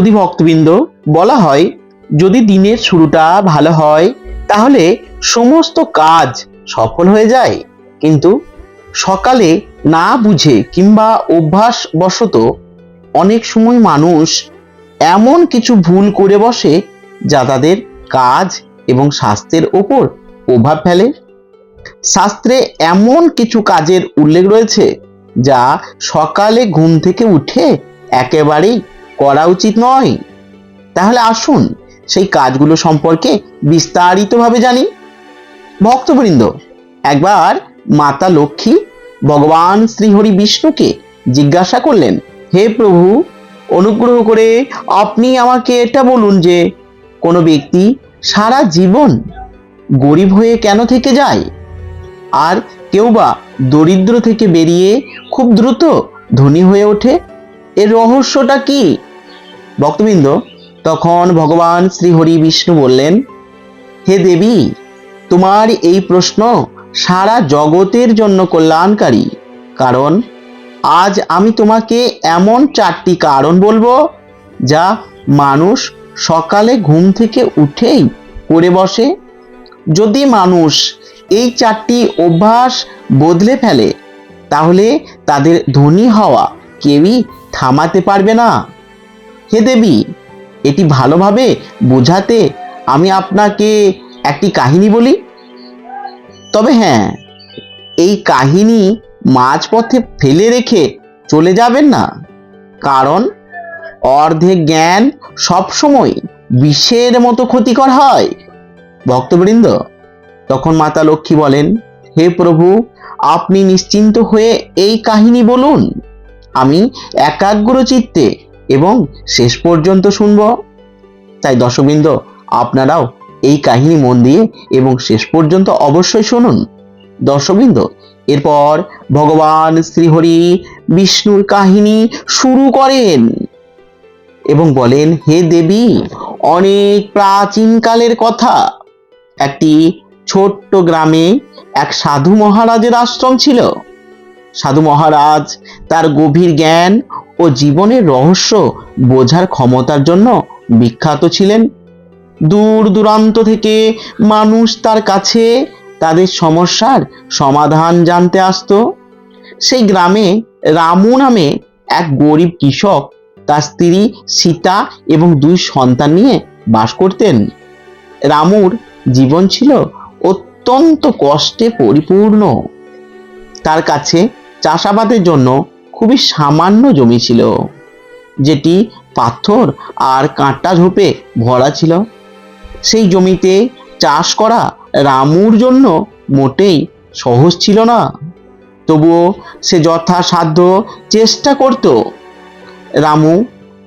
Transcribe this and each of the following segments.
শুধু ভক্তবৃন্দ, বলা হয়, যদি দিনের শুরুটা ভালো হয়, তাহলে সমস্ত কাজ সফল হয়ে যায়। কিন্তু সকালে না বুঝে কিংবা অভ্যাস বশত অনেক সময় মানুষ এমন কিছু ভুল করে বসে, যা তাদের কাজ এবং স্বাস্থ্যের ওপর প্রভাব ফেলে। শাস্ত্রে এমন কিছু কাজের উল্লেখ রয়েছে, যা সকালে ঘুম থেকে উঠে একেবারেই করা উচিত নয়। তাহলে আসুন, সেই কাজগুলো সম্পর্কে বিস্তারিতভাবে জানি। ভক্তবৃন্দ, একবার মাতা লক্ষ্মী ভগবান শ্রীহরি বিষ্ণুকে জিজ্ঞাসা করলেন, হে প্রভু, অনুগ্রহ করে আপনি আমাকে এটা বলুন যে, কোনো ব্যক্তি সারা জীবন গরিব হয়ে কেন থেকে যায়? আর কেউ বা দরিদ্র থেকে বেরিয়ে খুব দ্রুত ধনী হয়ে ওঠে? এর রহস্যটা কি? ভক্তবৃন্দ, তখন ভগবান শ্রীহরি বিষ্ণু বললেন, হে দেবী, তোমার এই প্রশ্ন সারা জগতের জন্য কল্যাণকারী। কারণ আজ আমি তোমাকে এমন চারটি কারণ বলব, যা মানুষ সকালে ঘুম থেকে উঠেই করে বসে। যদি মানুষ এই চারটি অভ্যাস বদলে ফেলে, তাহলে তাদের ধনী হওয়া কেউই থামাতে পারবে না। হে দেবী, এটি ভালোভাবে বোঝাতে আমি আপনাকে একটি কাহিনী বলি। তবে হ্যাঁ এই কাহিনী মাঝপথে ফেলে রেখে চলে যাবেন না, কারণ অর্ধেক জ্ঞান সবসময় বিষের মতো ক্ষতিকর হয়। ভক্তবৃন্দ, তখন মাতা লক্ষ্মী বলেন, হে প্রভু, আপনি নিশ্চিন্ত হয়ে এই কাহিনী বলুন। আমি একাগ্র চিত্তে এবং শেষ পর্যন্ত শুনব। তাই দর্শকবৃন্দ, আপনারাও এই কাহিনী মন দিয়ে এবং শেষ পর্যন্ত অবশ্যই শুনুন। দর্শকবৃন্দ, এরপর ভগবান শ্রীহরি বিষ্ণুর কাহিনী শুরু করেন এবং বলেন, হে দেবী, অনেক প্রাচীনকালের কথা। একটি ছোট্ট গ্রামে এক সাধু মহারাজের আশ্রম ছিল। সাধু মহারাজ, তার গভীর জ্ঞান ও জীবনের রহস্য বোঝার ক্ষমতার জন্য বিখ্যাত ছিলেন। দূর দূরান্ত থেকে মানুষ তার কাছে তাদের সমস্যার সমাধান জানতে আসতো। সেই গ্রামে রামু নামে এক গরিব কৃষক তার স্ত্রী সীতা এবং দুই সন্তান নিয়ে বাস করতেন। রামুর জীবন ছিল অত্যন্ত কষ্টে পরিপূর্ণ। তার কাছে চাষাবাদের জন্য খুবই সামান্য জমি ছিল, যেটি পাথর আর কাঁটা ঝোপে ভরা ছিল। সেই জমিতে চাষ করা রামুর জন্য মোটেই সহজ ছিল না। তবুও সে যথাসাধ্য চেষ্টা করত। রামু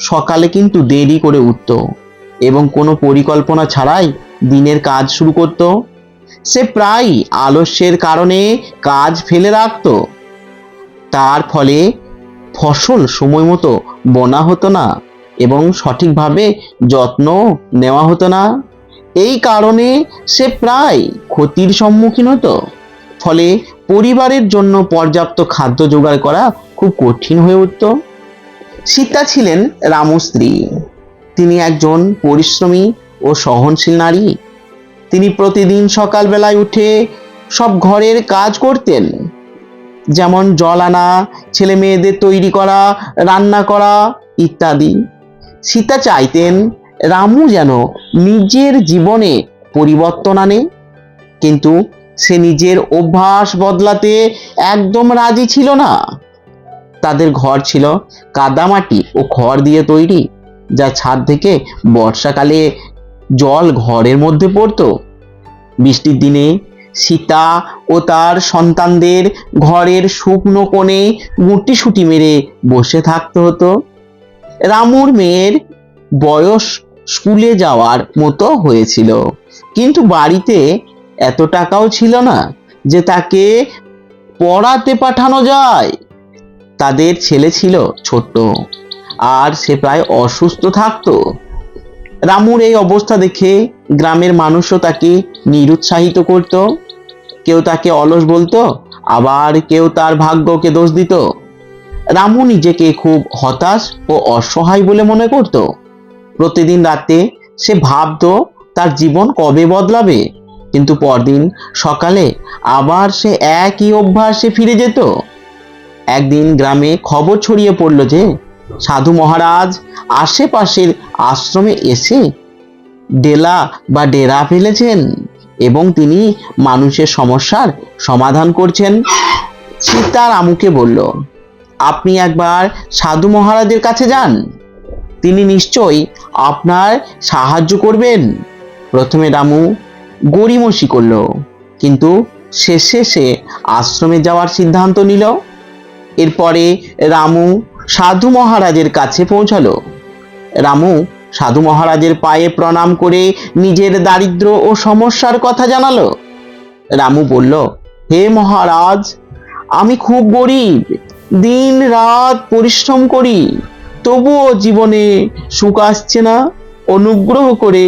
সকালে কিন্তু দেরি করে উঠত এবং কোনো পরিকল্পনা ছাড়াই দিনের কাজ শুরু করত। সে প্রায় আলস্যের কারণে কাজ ফেলে রাখত। তার ফলে ফসল সময় মতো বোনা হতো না এবং সঠিকভাবে যত্ন নেওয়া হতো না। এই কারণে সে প্রায় ক্ষতির সম্মুখীন হতো। ফলে পরিবারের জন্য পর্যাপ্ত খাদ্য জোগাড় করা খুব কঠিন হয়ে উঠত। সীতা ছিলেন রামু স্ত্রী তিনি একজন পরিশ্রমী ও সহনশীল নারী। তিনি প্রতিদিন সকালবেলায় উঠে সব ঘরের কাজ করতেন। যেমন জল আনা, ছেলে মেয়েদের তৈরি করা, রান্না করা ইত্যাদি। সীতা চাইতেন রামু যেন নিজের জীবনে পরিবর্তন আনে, কিন্তু সে নিজের অভ্যাস বদলাতে একদম রাজি ছিল না। তাদের ঘর ছিল কাদামাটি ও খড় দিয়ে তৈরি, যা ছাদ থেকে বর্ষাকালে জল ঘরের মধ্যে পড়তো। বৃষ্টির দিনে সীতা ও তার সন্তানদের ঘরের শুকনো কোণে গুটিসুটি মেরে বসে থাকতে হতো। রামুর মেয়ের বয়স স্কুলে যাওয়ার মতো হয়েছিল। কিন্তু বাড়িতে এত টাকাও ছিল না যে তাকে পড়াতে পাঠানো যায়। তাদের ছেলে ছিল ছোট্ট আর সে প্রায় অসুস্থ থাকতো। রামুর এই অবস্থা দেখে গ্রামের মানুষও তাকে নিরুৎসাহিত করত। কেউ তাকে অলস বলতো, আবার কেউ তার ভাগ্যকে দোষ দিত। রামু নিজেকে খুব হতাশ ও অসহায় বলে মনে করত। প্রতিদিন রাতে সে ভাবতো, তার জীবন কবে বদলাবে? কিন্তু পরদিন সকালে আবার সে একই অভ্যাসে ফিরে যেত। একদিন গ্রামে খবর ছড়িয়ে পড়ল যে সাধু মহারাজ আশেপাশের আশ্রমে এসে ডেলা বা ডেরা ফেলেছেন এবং তিনি মানুষের সমস্যার সমাধান করছেন। সীতা রামুকে বলল, আপনি একবার সাধু মহারাজের কাছে যান। তিনি নিশ্চয়ই আপনার সাহায্য করবেন। প্রথমে রামু গড়িমসি করল, কিন্তু শেষে সে আশ্রমে যাওয়ার সিদ্ধান্ত নিল। এরপরে রামু সাধু মহারাজের কাছে পৌঁছালো। রামু সাধু মহারাজের পায়ে প্রণাম করে নিজের দারিদ্র ও সমস্যার কথা জানালো। রামু বলল, হে মহারাজ, আমি খুব গরিব, দিন রাত পরিশ্রম করি, তবুও জীবনে সুখ আসছে না, অনুগ্রহ করে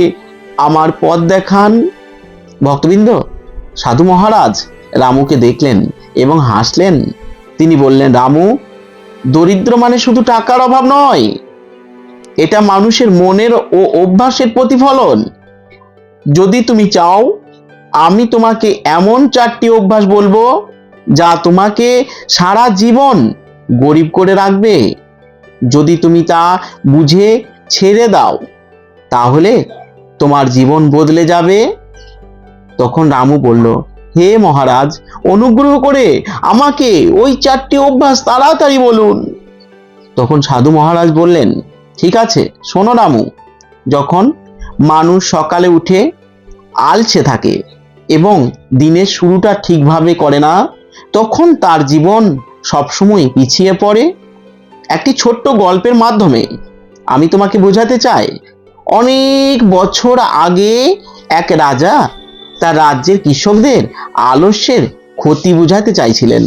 আমার পথ দেখান। ভক্তবৃন্দ, সাধু মহারাজ রামুকে দেখলেন এবং হাসলেন। তিনি বললেন, রামু দরিদ্র মানে শুধু টাকার অভাব নয়, এটা মানুষের মনের ও অভ্যাসের প্রতিফলন। যদি তুমি চাও, আমি তোমাকে এমন চারটি অভ্যাস বলব, যা তোমাকে সারা জীবন গরিব করে রাখবে। যদি তুমি তা বুঝে ছেড়ে দাও, তাহলে তোমার জীবন বদলে যাবে। তখন রামু বলল হে মহারাজ, অনুগ্রহ করে আমাকে ওই চারটি অভ্যাস তাড়াতাড়ি বলুন। তখন সাধু মহারাজ বললেন, ঠিক আছে, শোনো রামু। যখন মানুষ সকালে উঠে আলছে থাকে এবং দিনের শুরুটা ঠিকভাবে করে না, তখন তার জীবন সবসময় পিছিয়ে পড়ে একটি ছোট্ট গল্পের মাধ্যমে। আমি তোমাকে বোঝাতে চাই, অনেক বছর আগে এক রাজা তার রাজ্যের কৃষকদের আলস্যের ক্ষতি বুঝাতে চাইছিলেন।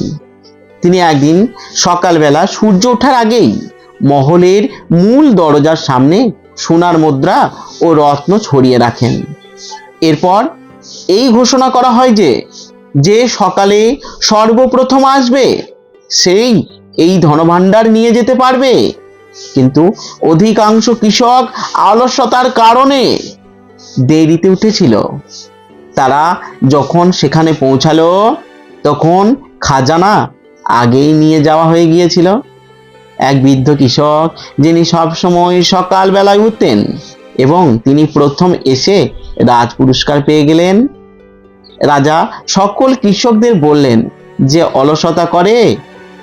তিনি একদিন সকালবেলা সূর্য ওঠার আগেই মহলের মূল দরজার সামনে সোনার মুদ্রা ও রত্ন ছড়িয়ে রাখেন। এরপর এই ঘোষণা করা হয় যে যে সকালে সর্বপ্রথম আসবে, সেই এই ধনভাণ্ডার নিয়ে যেতে পারবে। কিন্তু অধিকাংশ কৃষক আলস্যতার কারণে দেরিতে উঠেছিল। তারা যখন সেখানে পৌঁছালো, তখন খাজানা আগেই নিয়ে যাওয়া হয়ে গিয়েছিল। এক বৃদ্ধ কৃষক যিনি সবসময় সকালবেলায় উঠতেন এবং তিনি প্রথম এসে রাজ পুরস্কার পেয়ে গেলেন। রাজা সকল কৃষকদের বললেন যে অলসতা করে,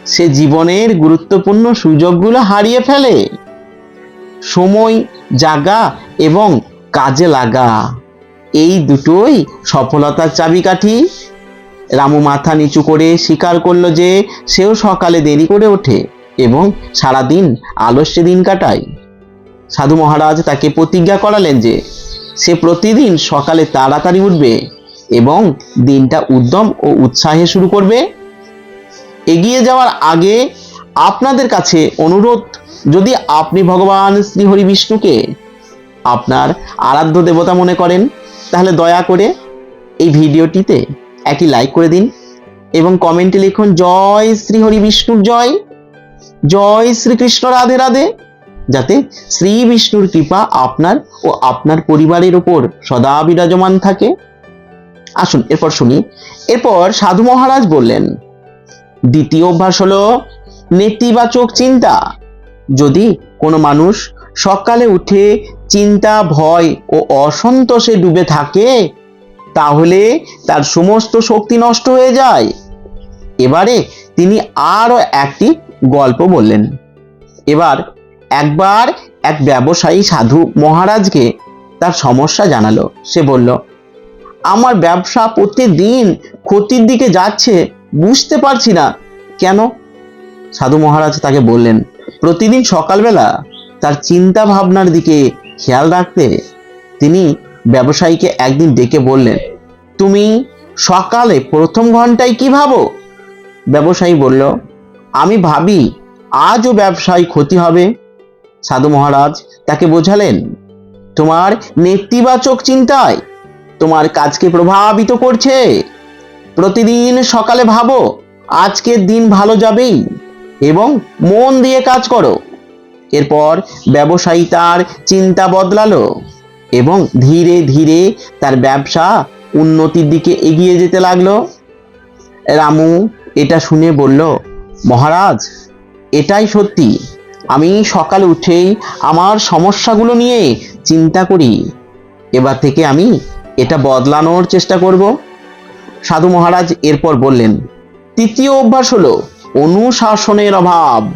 সে জীবনের গুরুত্বপূর্ণ সুযোগগুলো হারিয়ে ফেলে। সময়, জাগা এবং কাজে লাগা। এই দুটোই সফলতার চাবিকাঠি। রামু মাথা নিচু করে স্বীকার করল যে সেও সকালে দেরি করে ওঠে এবং সারাদিন আলস্যে দিন কাটায়। সাধু মহারাজ তাকে প্রতিজ্ঞা করালেন যে সে প্রতিদিন সকালে তাড়াতাড়ি উঠবে এবং দিনটা উদ্যম ও উৎসাহে শুরু করবে। এগিয়ে যাওয়ার আগে আপনাদের কাছে অনুরোধ, যদি আপনি ভগবান শ্রীহরি বিষ্ণুকে আপনার আরাধ্য দেবতা মনে করেন তাহলে দয়া করে এই ভিডিওটিতে একটি লাইক করে দিন এবং কমেন্টে লিখুন, জয় শ্রীহরি বিষ্ণুর জয় জয় শ্রীকৃষ্ণ রাধে রাধে যাতে শ্রী বিষ্ণুর কৃপা আপনার ও আপনার পরিবারের উপর সদা বিরাজমান থাকে। আসুন, এরপর শুনি। এরপর সাধু মহারাজ বললেন, দ্বিতীয় অভ্যাস হলো নেতিবাচক চিন্তা। যদি কোনো মানুষ সকালে উঠে চিন্তা, ভয় ও অসন্তোষে ডুবে থাকে, তাহলে তার সমস্ত শক্তি নষ্ট হয়ে যায়। এবারে তিনি আরও একটি গল্প বললেন। এবার একবার এক ব্যবসায়ী সাধু মহারাজকে তার সমস্যা জানালো। সে বলল, আমার ব্যবসা প্রতিদিন ক্ষতির দিকে যাচ্ছে, বুঝতে পারছি না। কেন? সাধু মহারাজ তাকে বললেন, প্রতিদিন সকালবেলা তার চিন্তা ভাবনার দিকে খেয়াল রাখতে তিনি ব্যবসায়ীকে একদিন ডেকে বললেন, তুমি সকালে প্রথম ঘন্টায় কি ভাবো? ব্যবসায়ী বলল, আমি ভাবি আজও ব্যবসায় ক্ষতি হবে। সাধু মহারাজ তাকে বোঝালেন, তোমার নেতিবাচক চিন্তায় তোমার কাজকে প্রভাবিত করছে। প্রতিদিন সকালে ভাবো, আজকের দিন ভালো যাবেই এবং মন দিয়ে কাজ করো। এরপর ব্যবসায়ী তার চিন্তা বদলালো এবং ধীরে ধীরে তার ব্যবসা উন্নতির দিকে এগিয়ে যেতে লাগল। রামু এটা শুনে বলল, মহারাজ, এটাই সত্যি। আমি সকালে উঠেই আমার সমস্যাগুলো নিয়ে চিন্তা করি। এবার থেকে আমি এটা বদলানোর চেষ্টা করব। সাধু মহারাজ এরপর বললেন, তৃতীয় অভ্যাস হলো অনুশাসনের অভাব।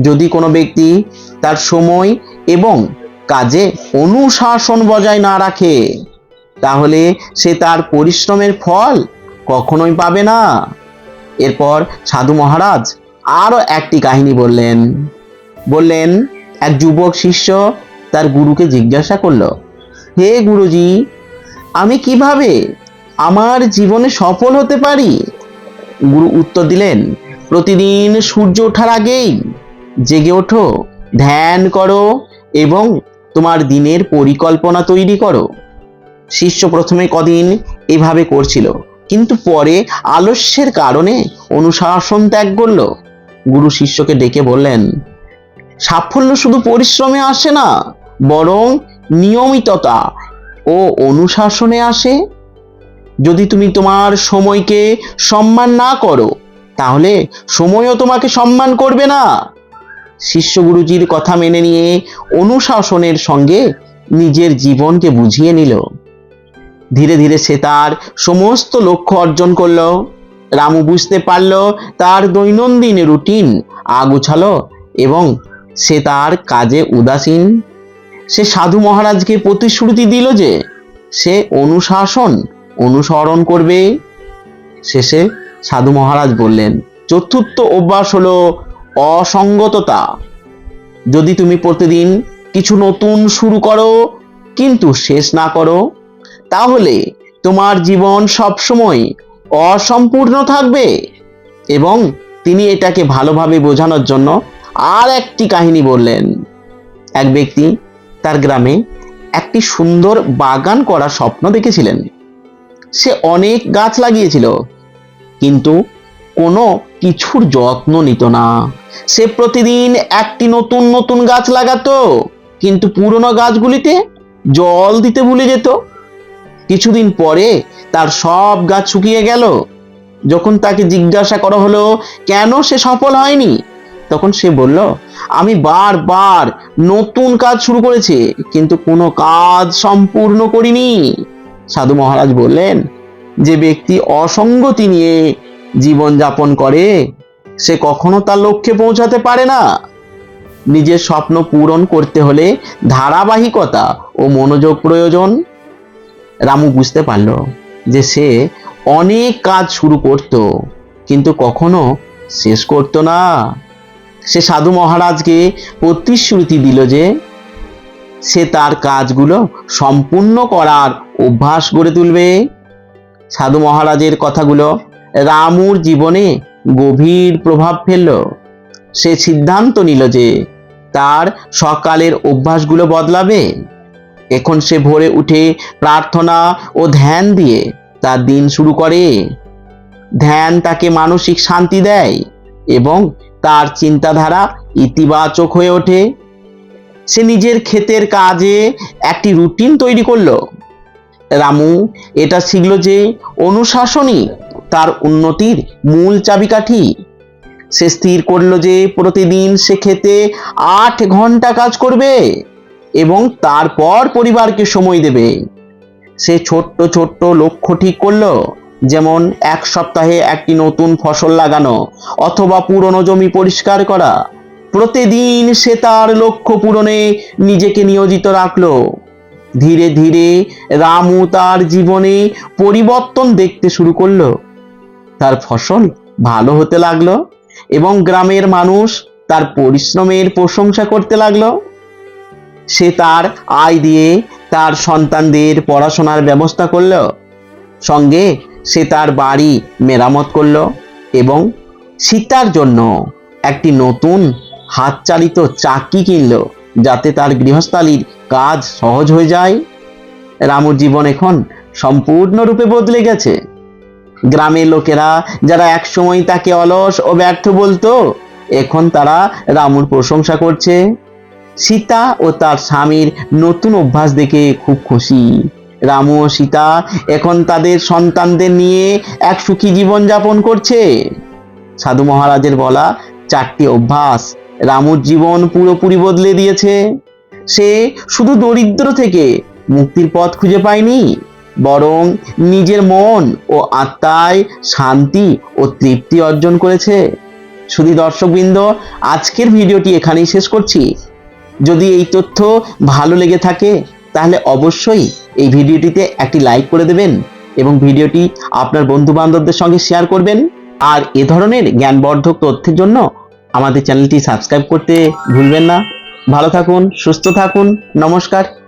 যদি কোনো ব্যক্তি তার সময় এবং কাজে অনুশাসন বজায় না রাখে, তাহলে সে তার পরিশ্রমের ফল কখনোই পাবে না। এরপর সাধু মহারাজ আরও একটি কাহিনী বললেন। বললেন, এক যুবক শিষ্য তার গুরুকে জিজ্ঞাসা করল, হে গুরুজি, আমি কীভাবে আমার জীবনে সফল হতে পারি? গুরু উত্তর দিলেন, প্রতিদিন সূর্য ওঠার আগেই জেগে ওঠো, ধ্যান করো এবং তোমার দিনের পরিকল্পনা তৈরি করো। শিষ্য প্রথমে কদিন এভাবে করছিল, কিন্তু পরে আলস্যের কারণে অনুশাসন ত্যাগ করল। গুরু শিষ্যকে ডেকে বললেন, সাফল্য শুধু পরিশ্রমে আসে না, বরং নিয়মিততা ও অনুশাসনে আসে। যদি তুমি তোমার সময়কে সম্মান না করো, তাহলে সময়ও তোমাকে সম্মান করবে না। শিষ্য গুরুজির কথা মেনে নিয়ে অনুশাসনের সঙ্গে নিজের জীবনকে বুঝিয়ে নিল। ধীরে ধীরে সে তার সমস্ত লক্ষ্য অর্জন করল। রামু বুঝতে পারল তার দৈনন্দিন রুটিন আগুছালো এবং সে তার কাজে উদাসীন। সে সাধু মহারাজকে প্রতিশ্রুতি দিল যে সে অনুশাসন অনুসরণ করবে। শেষে সাধু মহারাজ বললেন, চতুর্থ অভ্যাস হলো অসঙ্গততা। যদি তুমি প্রতিদিন কিছু নতুন শুরু করো, কিন্তু শেষ না করো, তাহলে তোমার জীবন সবসময় অসম্পূর্ণ থাকবে এবং তিনি এটাকে ভালোভাবে বোঝানোর জন্য আর একটি কাহিনী বললেন। এক ব্যক্তি তার গ্রামে একটি সুন্দর বাগান করার স্বপ্ন দেখেছিলেন। সে অনেক গাছ লাগিয়েছিল, কিন্তু কোনো কিছুর যত্ন নিত না। সে প্রতিদিন একটি নতুন নতুন গাছ লাগাতো, কিন্তু পুরনো গাছগুলিতে জল দিতে ভুলে যেত। কিছুদিন পরে তার সব গাছ শুকিয়ে গেল। যখন তাকে জিজ্ঞাসা করা হলো, কেন সে সফল হয়নি? তখন সে বলল, আমি বারবার নতুন কাজ শুরু করেছি, কিন্তু কোনো কাজ সম্পূর্ণ করিনি। সাধু মহারাজ বললেন, যে ব্যক্তি অসঙ্গতি নিয়ে জীবন যাপন করে, সে কখনো তার লক্ষ্যে পৌঁছাতে পারে না। নিজের স্বপ্ন পূরণ করতে হলে ধারাবাহিকতা ও মনোযোগ প্রয়োজন। রামু বুঝতে পারল যে সে অনেক কাজ শুরু করত, কিন্তু কখনো শেষ করতো না। সে সাধু মহারাজকে প্রতিশ্রুতি দিল যে সে তার কাজগুলো সম্পূর্ণ করার অভ্যাস গড়ে তুলবে। সাধু মহারাজের কথাগুলো রামুর জীবনে গভীর প্রভাব ফেলল। সে সিদ্ধান্ত নিল যে তার সকালের অভ্যাসগুলো বদলাবে। এখন সে ভোরে উঠে প্রার্থনা ও ধ্যান দিয়ে তার দিন শুরু করে। ধ্যান তাকে মানসিক শান্তি দেয় এবং তার চিন্তাধারা ইতিবাচক হয়ে ওঠে। সে নিজের ক্ষেতের কাজে একটি রুটিন তৈরি করল। রামু এটা শিখল যে অনুশাসনই তার উন্নতির মূল চাবিকাঠি। সে স্থির করল যে প্রতিদিন সে খেতে আট ঘণ্টা কাজ করবে এবং তারপর পরিবারকে সময় দেবে। সে ছোট্ট ছোট্ট লক্ষ্য ঠিক করল, যেমন এক সপ্তাহে একটি নতুন ফসল লাগানো অথবা পুরনো জমি পরিষ্কার করা। প্রতিদিন সে তার লক্ষ্য পূরণে নিজেকে নিয়োজিত রাখল। ধীরে ধীরে রামু তার জীবনে পরিবর্তন দেখতে শুরু করল। তার ফসল ভালো হতে লাগল এবং গ্রামের মানুষ তার পরিশ্রমের প্রশংসা করতে লাগল। সে তার আয় দিয়ে তার সন্তানদের পড়াশোনার ব্যবস্থা করল। সঙ্গে সে তার বাড়ি মেরামত করল এবং সীতার জন্য একটি নতুন হাতচালিত চাকি কিনলো যাতে তার গৃহস্থালির কাজ সহজ হয়ে যায়। রামুর জীবন এখন সম্পূর্ণরূপে বদলে গেছে। গ্রামের লোকেরা যারা একসময় তাকে অলস ও ব্যর্থ বলতো, এখন তারা রামুর প্রশংসা করছে। সীতা ও তার স্বামীর নতুন অভ্যাস দেখে খুব খুশি। রামু ও সীতা এখন তাদের সন্তানদের নিয়ে এক সুখী জীবন যাপন করছে। সাধু মহারাজের বলা চারটি অভ্যাস রামুর জীবন পুরোপুরি বদলে দিয়েছে। সে শুধু দরিদ্র থেকে মুক্তির পথ খুঁজে পায়নি বরং নিজের মন ও আত্মায় শান্তি ও তৃপ্তি অর্জন করেছে। শুধু দর্শকবৃন্দ, আজকের ভিডিওটি এখানেই শেষ করছি। যদি এই তথ্য ভালো লেগে থাকে, তাহলে অবশ্যই এই ভিডিওটিতে একটি লাইক করে দেবেন এবং ভিডিওটি আপনার বন্ধু বান্ধবদের সঙ্গে শেয়ার করবেন। আর এ ধরনের জ্ঞানবর্ধক তথ্যের জন্য আমাদের চ্যানেলটি সাবস্ক্রাইব করতে ভুলবেন না। ভালো থাকুন, সুস্থ থাকুন, নমস্কার।